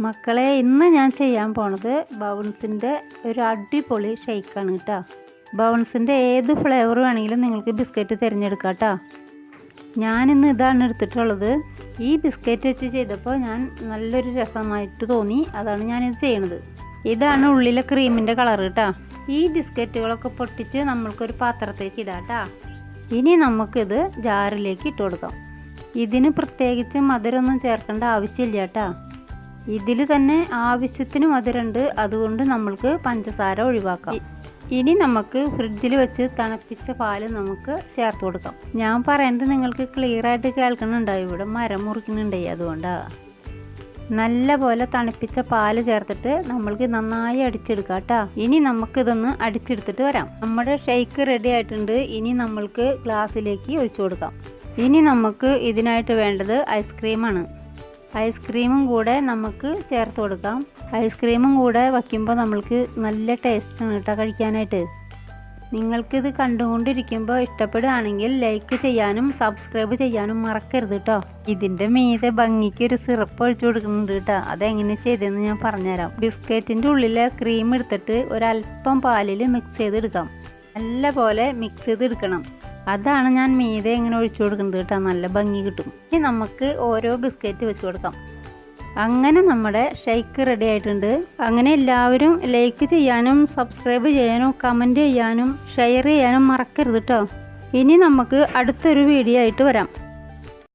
മക്കളെ ഇന്ന് ഞാൻ ചെയ്യാൻ പോണത് ബൗൺസിന്റെ ഒരു അടിപൊളി ഷെയ്ക്കാണ് കേട്ടോ. ബൗൺസിന്റെ ഏത് ഫ്ലേവർ വേണമെങ്കിലും നിങ്ങൾക്ക് ബിസ്ക്കറ്റ് തിരഞ്ഞെടുക്കാം കേട്ടോ. ഞാനിന്ന് ഇതാണ് എടുത്തിട്ടുള്ളത്. ഈ ബിസ്ക്കറ്റ് വെച്ച് ചെയ്തപ്പോൾ ഞാൻ നല്ലൊരു രസമായിട്ട് തോന്നി. അതാണ് ഞാനിത് ചെയ്യണത്. ഇതാണ് ഉള്ളിലെ ക്രീമിന്റെ കളർ കേട്ടോ. ഈ ബിസ്ക്കറ്റുകളൊക്കെ പൊട്ടിച്ച് നമ്മൾക്കൊരു പാത്രത്തേക്ക് ഇടാം കേട്ടോ. ഇനി നമുക്കിത് ജാറിലേക്ക് ഇട്ട് കൊടുക്കാം. ഇതിന് പ്രത്യേകിച്ച് മധുരമൊന്നും ചേർക്കേണ്ട ആവശ്യമില്ല കേട്ടോ. ഇതിൽ തന്നെ ആവശ്യത്തിന് മധുരമുണ്ട് അതുകൊണ്ട് നമ്മൾക്ക് പഞ്ചസാര ഒഴിവാക്കാം. ഇനി നമുക്ക് ഫ്രിഡ്ജിൽ വെച്ച് തണുപ്പിച്ച പാൽ നമുക്ക് ചേർത്ത് കൊടുക്കാം. ഞാൻ പറയുന്നത് നിങ്ങൾക്ക് ക്ലിയർ ആയിട്ട് കേൾക്കുന്നുണ്ടാവും ഇവിടെ മരം മുറിക്കുന്നുണ്ടായി അതുകൊണ്ടാണ് നല്ല പോലെ തണുപ്പിച്ച പാൽ ചേർത്തിട്ട് നമ്മൾക്ക് നന്നായി അടിച്ചെടുക്കാം കേട്ടോ ഇനി നമുക്കിതൊന്ന് അടിച്ചെടുത്തിട്ട് വരാം. നമ്മുടെ ഷെയ്ക്ക് റെഡി ആയിട്ടുണ്ട്. ഇനി നമ്മൾക്ക് ഗ്ലാസ്സിലേക്ക് ഒഴിച്ചു കൊടുക്കാം. ഇനി നമുക്ക് ഇതിനായിട്ട് വേണ്ടത് ഐസ്ക്രീമാണ് ഐസ്ക്രീമും കൂടെ നമുക്ക് ചേർത്ത് കൊടുക്കാം. ഐസ്ക്രീമും കൂടെ വയ്ക്കുമ്പോൾ നമ്മൾക്ക് നല്ല ടേസ്റ്റാണ് കേട്ടോ കഴിക്കാനായിട്ട്. നിങ്ങൾക്കിത് കണ്ടുകൊണ്ടിരിക്കുമ്പോൾ ഇഷ്ടപ്പെടുകയാണെങ്കിൽ ലൈക്ക് ചെയ്യാനും സബ്സ്ക്രൈബ് ചെയ്യാനും മറക്കരുത് കേട്ടോ ഇതിന്റെ മീതെ ഭംഗിക്ക് ഒരു സിറപ്പ് ഒഴിച്ചു കൊടുക്കുന്നുണ്ട് കേട്ടോ അതെങ്ങനെ ചെയ്തതെന്ന് ഞാൻ പറഞ്ഞുതരാം. ബിസ്ക്കറ്റിന്റെ ഉള്ളിലെ ക്രീം എടുത്തിട്ട് ഒരല്പം പാലിൽ മിക്സ് ചെയ്തെടുക്കാം. നല്ല പോലെ മിക്സ് ചെയ്തെടുക്കണം. അതാണ് ഞാൻ മീതെ ഇങ്ങനെ ഒഴിച്ചു കൊടുക്കുന്നത് കേട്ടോ. നല്ല ഭംഗി കിട്ടും. ഇനി നമുക്ക് ഓരോ ബിസ്ക്കറ്റ് വെച്ച് കൊടുക്കാം. അങ്ങനെ നമ്മുടെ ഷെയ്ക്ക് റെഡി ആയിട്ടുണ്ട്. അങ്ങനെ എല്ലാവരും ലൈക്ക് ചെയ്യാനും സബ്സ്ക്രൈബ് ചെയ്യാനും കമന്റ് ചെയ്യാനും ഷെയർ ചെയ്യാനും മറക്കരുത് കേട്ടോ. ഇനി നമുക്ക് അടുത്തൊരു വീഡിയോ ആയിട്ട് വരാം.